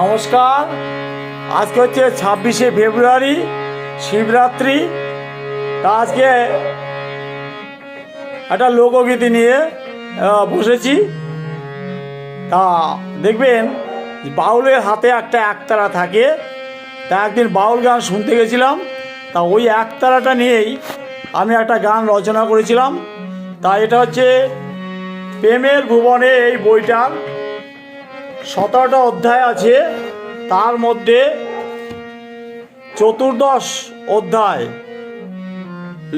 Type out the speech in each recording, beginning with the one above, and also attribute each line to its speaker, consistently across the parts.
Speaker 1: নমস্কার। আজকে হচ্ছে ছাব্বিশে ফেব্রুয়ারি, শিবরাত্রি। তা আজকে একটা লোকগীতি নিয়ে বসেছি। তা দেখবেন, বাউলের হাতে একটা একতারা থাকে। তা একদিন বাউল গান শুনতে গেছিলাম। তা ওই একতারাটা নিয়েই আমি একটা গান রচনা করেছিলাম। তা এটা হচ্ছে প্রেমের ভুবনে এই বইটার সতেরোটা অধ্যায় আছে। তার মধ্যে চতুর্দশ অধ্যায়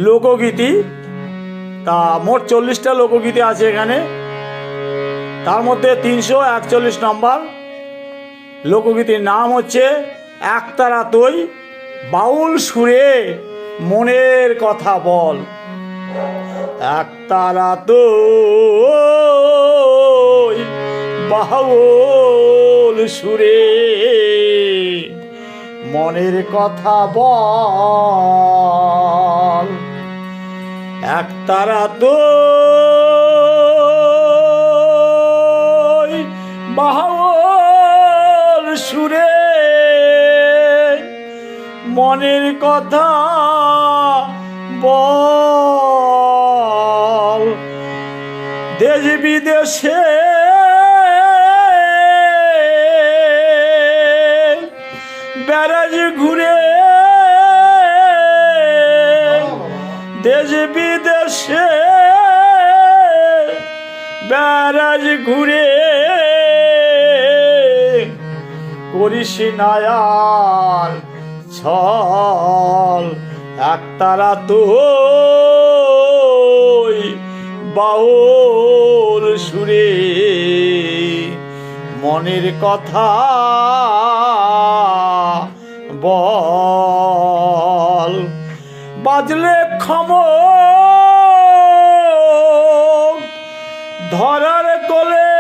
Speaker 1: লোকগীতি, তা মোট চল্লিশটা লোকগীতি আছে এখানে। তার মধ্যে তিনশো একচল্লিশ নম্বর লোকগীতির নাম হচ্ছে একতারা তুই বাউল সুরে মনের কথা বল। একতারা তুই বাউল সুরে। মনের কথা বল একতারা তো বাউল সুরে। মনের কথা বল দেশ বিদেশে ব্যারাজ ঘুরে। দেশ বিদেশে ব্যারাজ ঘুরে। করিস নায়ার ছল একতারা তুই বাউল সুরে। মনের কথা বল। বাজলে ক্ষম ধরার কোলে।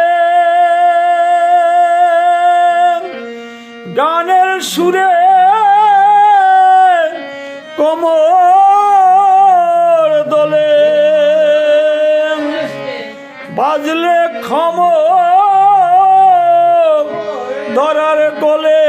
Speaker 1: গানের সুরে কোমর দোলে। বাজলে ক্ষম ধরার কোলে।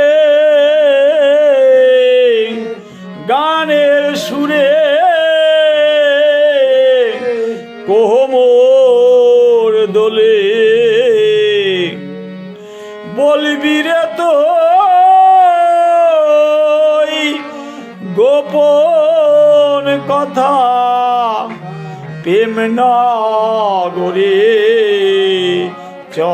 Speaker 1: প্রেম নগরে চল।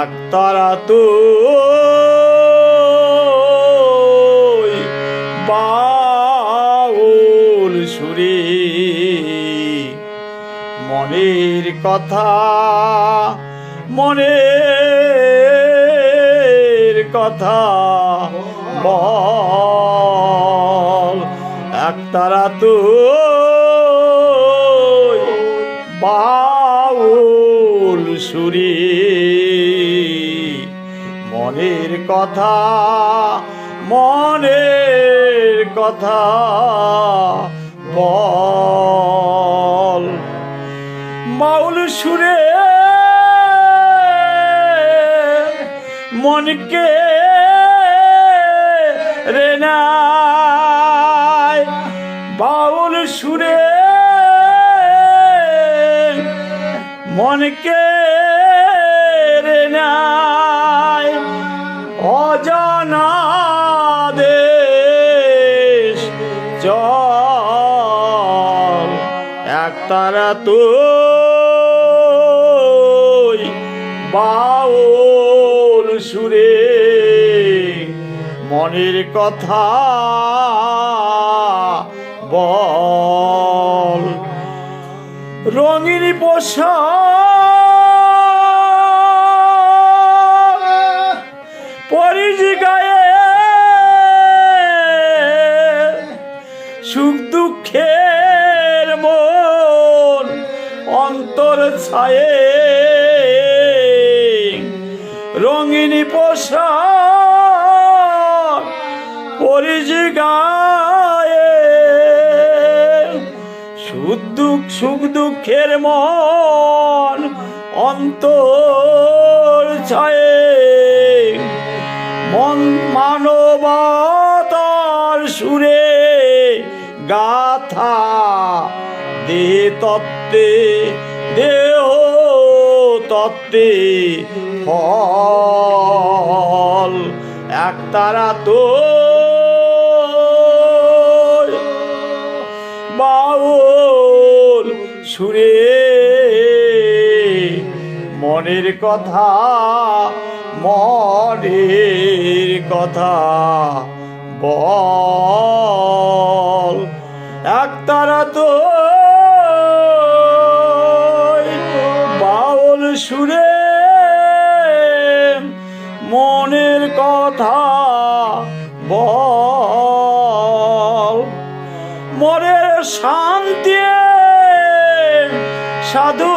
Speaker 1: একতারা তুই বাউল সুরে মনের কথা মনের কথা বল। একতারা তুই বাউল সুরে। মনের কথা মনের কথা বল। বাউল সুরে মনকে রে নাই বাউল সুরে মনকে রে নাই অজানা দেশ চল। একতারা তুই বাউল সুরে মনের কথা বল। রঙিন পোশাক পরিজ গায়ে সুখ দুঃখের মন অন্তর ছায়ে। রঙিন পোশাক পরিজ গায়ে উদ্যোগ সুখ দুঃখের মন অন্তর ছায়ে। মন মানবতার সুরে গাথা দে তত্ত্বে, দেহ তত্ত্বে ফল। একতারা তোর সুরে মনের কথা মনের কথা বল। এক তারা তো বাউল সুরে মনের কথা বল। মনের শান্তি সাধু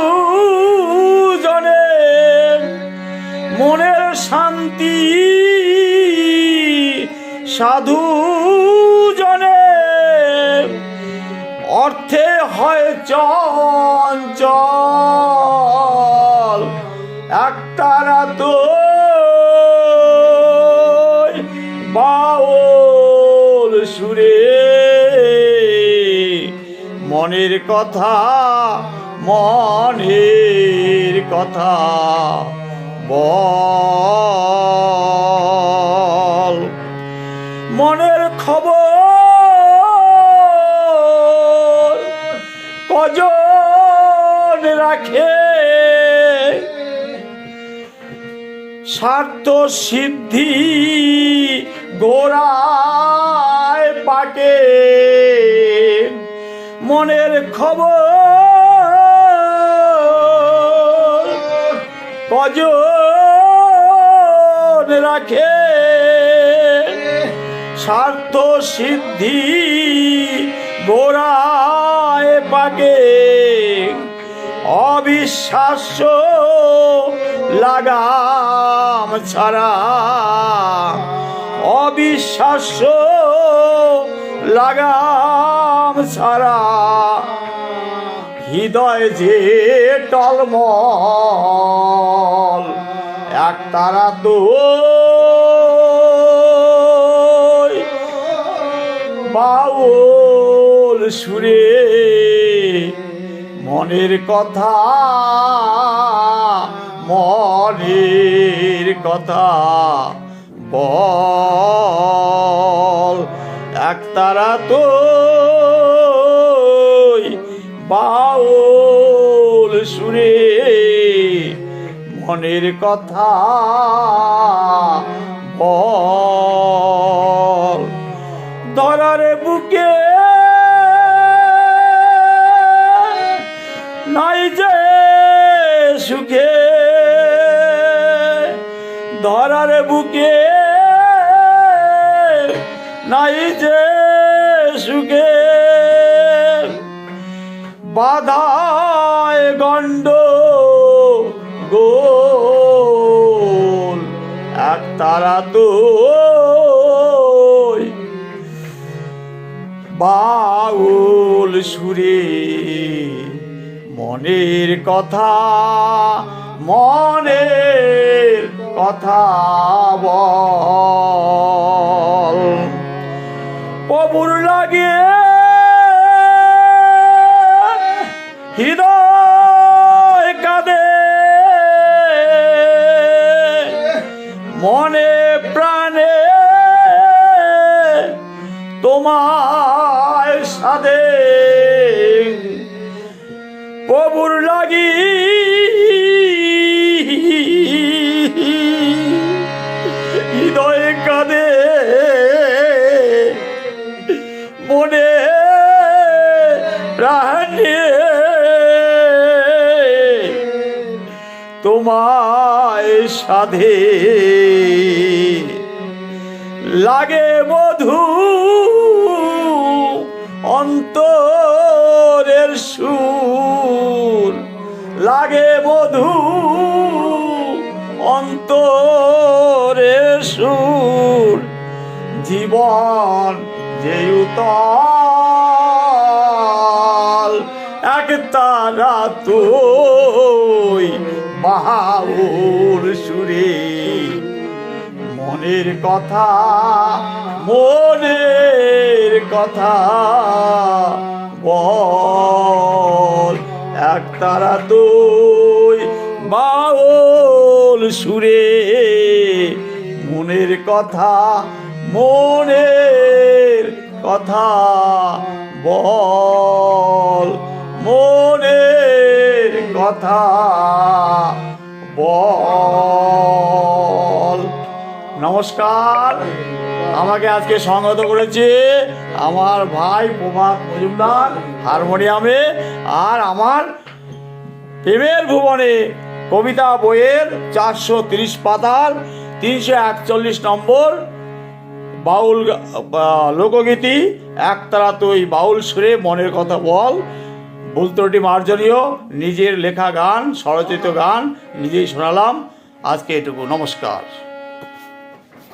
Speaker 1: জনে মনের শান্তি। সাধু জনে অর্থে হয় চঞ্চল। একতারা তো বাউল সুরে মনের কথা মনের কথা বল। মনের খবর কজন রাখে? স্বার্থ সিদ্ধি গোড়ায় পাকে। মনের খবর কজন রাখে? স্বার্থ সিদ্ধি গোড়ায় পাকে। অবিশ্বাস্য লাগাম ছাড়া। অবিশ্বাস্য লাগাম ছাড়া। হৃদয় যে টলমল, এক তারা তো বাউল সুরে মনের কথা মনের কথা বল। এক তারা তো বাউল সুরে মনের কথা বল। বুকে নাই যে সুখে। ধরার বুকে নাই যে সুখে। বাধায় গণ্ড গোল। এক তারা তো বাউল সুরে মনের কথা মনের কথা বল। প্রভুর লাগে সাধে। লাগে মধু অন্তরের সুর। লাগে মধু অন্তরের সুর। জীবন যে উতল, এক তুই বাহাউর। সুরে মনের কথা মনের কথা বল। এক তারা তুই বাউল সুরে মনের কথা মনের কথা বল। মনের কথা বল। নমস্কার। আমাকে আজকে সঙ্গত করেছে আমার ভাই প্রভাত মজুমদার হারমোনিয়ামে আর আমার প্রেমের ভুবনে কবিতা বইয়ের চারশো তিরিশ পাতার তিনশো একচল্লিশ নম্বর বাউল লোকগীতি একতারা তুই বাউল সুরে মনের কথা বল। ভুলত্রটি মার্জনীয়, নিজের লেখা গান, স্বরচিত গান নিজেই শোনালাম। আজকে এটুকু। নমস্কার।